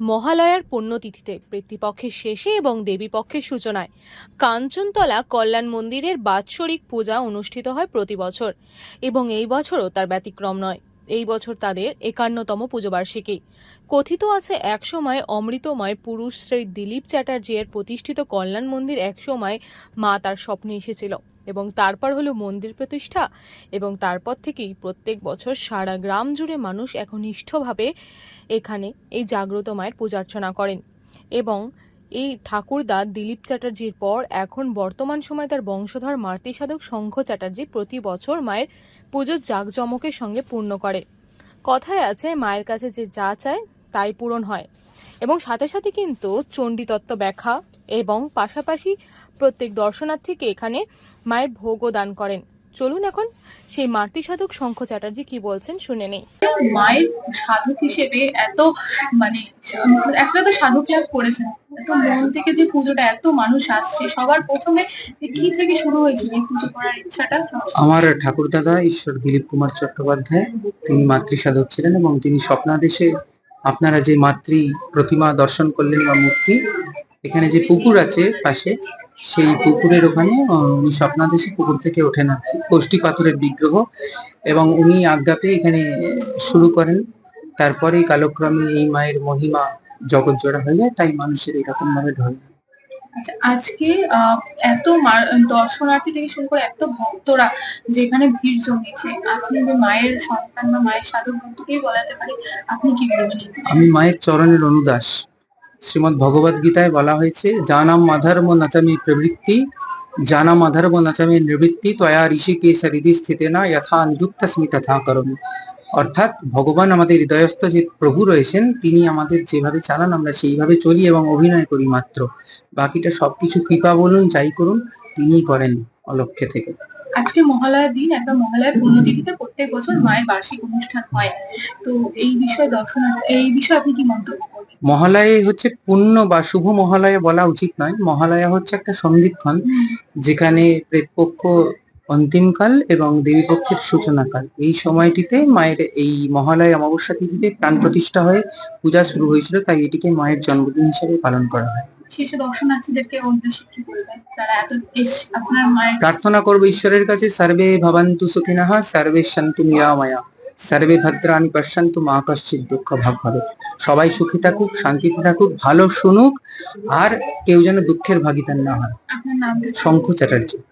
মহালয়ার পুণ্যতিথিতে পিতৃপক্ষের শেষে এবং দেবীপক্ষের সূচনায় কাঞ্চনতলা কল্যাণ মন্দিরের বাৎসরিক পূজা অনুষ্ঠিত হয় প্রতি বছর, এবং এই বছরও তার ব্যতিক্রম নয়। এই বছর তাদের একান্নতম পুজোবার্ষিকী। কথিত আছে একসময় অমৃতময় পুরুষ শ্রী দিলীপ চ্যাটার্জি এর প্রতিষ্ঠিত কল্যাণ মন্দির একসময় মা তার স্বপ্নে এসেছিল এবং তারপর হলো মন্দির প্রতিষ্ঠা এবং তারপর থেকেই প্রত্যেক বছর সারা গ্রাম জুড়ে মানুষ একনিষ্ঠভাবে এখানে এই জাগ্রত মায়ের পূজার্চনা করেন এবং এই ঠাকুরদা দিলীপ চ্যাটার্জির পর এখন বর্তমান সময় তার বংশধর মারতি সাধক শঙ্খ চ্যাটার্জি প্রতি বছর মায়ের পুজোর জাঁকজমকের সঙ্গে পূর্ণ করে। কথায় আছে, মায়ের কাছে যে যা চায় তাই পূরণ হয়। এবং সাথে সাথে কিন্তু চণ্ডীতত্ত্ব ব্যাখ্যা এবং পাশাপাশি প্রত্যেক দর্শনার্থীকে এখানে মায়ের ভোগও দান করেন। চলুন এখন সেই মারতি সাধক শঙ্খ চ্যাটার্জি কি বলছেন শুনে নেই। মায়ের সাধক হিসেবে এত মানে একটা তো সাধক লাভ করেছেন। এত মন থেকে যে পুজোটা এত মানুষ আসছে সবার প্রথমে কি থেকে শুরু হয়েছিল এই পুজো করার ইচ্ছাটা? আমার ঠাকুরদাদা ঈশ্বর দিলীপ কুমার চট্টোপাধ্যায় তিনি মাতৃসাধক ছিলেন এবং তিনি স্বপ্নাদেশে আপনারা যে মাতৃ প্রতিমা দর্শন করলেন বা মূর্তি এখানে যে পুকুর আছে পাশে সেই পুকুরের ওখানে উনি স্বপ্নাদেশে পুকুর থেকে ওঠেন আর কি কোষ্ঠী পাথরের বিগ্রহ। এবং উনি আজ্ঞা পেয়ে এখানে শুরু করেন। তারপরে কালক্রমে এই মায়ের মহিমা জগৎ জোড়া হয়ে যায় তাই মানুষের এরকম ভাবে ঢল। আচ্ছা আজকে আহ, এত দর্শনার্থী থেকে শুরু করে এত ভক্তরা যেখানে ভিড় জমিয়েছে আপনি যে মায়ের সন্তান বা মায়ের সাধক ভক্তকেই বলাতে পারি আপনি কি বলবেন আমি মায়ের চরণের অনুদাস। শ্রীমদ ভগবদ গীতায় বলা হয়েছে, জানাম অধর্ম নচমে প্রবৃত্তি, জানাম অধর্ম নচমে নিবৃত্তি তয়া ঋষিকেশ হৃদি স্থিতে না যথা নিযুক্ত স্মি তথা করম। অর্থাৎ ভগবান আমাদের হৃদয়স্থ যে প্রভু রয়েছেন, তিনি আমাদের যেভাবে চালান, আমরা সেইভাবে চলি এবং অভিনয় করি মাত্র। বাকিটা সবকিছু কৃপা বলুন, যাই করুন, তিনিই করেন অলক্ষ্যে থেকে। আজকে মহালয়ার দিন একটা মহালয়ার পুণ্যতিথিতে প্রত্যেক বছর মায়ের বার্ষিক অনুষ্ঠান হয়। তো এই বিষয়ে দর্শন, এই বিষয়ে আপনি কি মন্তব্য মহালয়ে হচ্ছে পুণ্য বা শুভ মহালয়া বলা উচিত নয়। মহালয়া হচ্ছে একটা সন্ধিক্ষণ যেখানে প্রেতপক্ষ অন্তিমকাল এবং দেবীপক্ষের সূচনাকাল। এই সময়টিতে মায়ের এই মহালয় অমাবস্যা তিথিতে প্রাণ প্রতিষ্ঠা হয়ে পূজা শুরু হয়েছিল তাই এটিকে মায়ের জন্মদিন হিসেবে পালন করা হয়। শেষে দর্শনার্থীদেরকে উদ্দেশ্যে কি বলবেন? তারা এত আপনার মায়ের প্রার্থনা করব ঈশ্বরের কাছে সর্বে ভবন্তু সুখিনঃ সর্বে শান্তু নিরাময়া সর্বে ভদ্রাণি পশ্যন্তু মা কশ্চিৎ দুঃখ ভাগ হবে সবাই সুখী থাকুক শান্তিতে থাকুক ভালো শুনুক আর কেউ যেন দুঃখের ভাগিদার না হয়। শঙ্খ চ্যাটার্জি।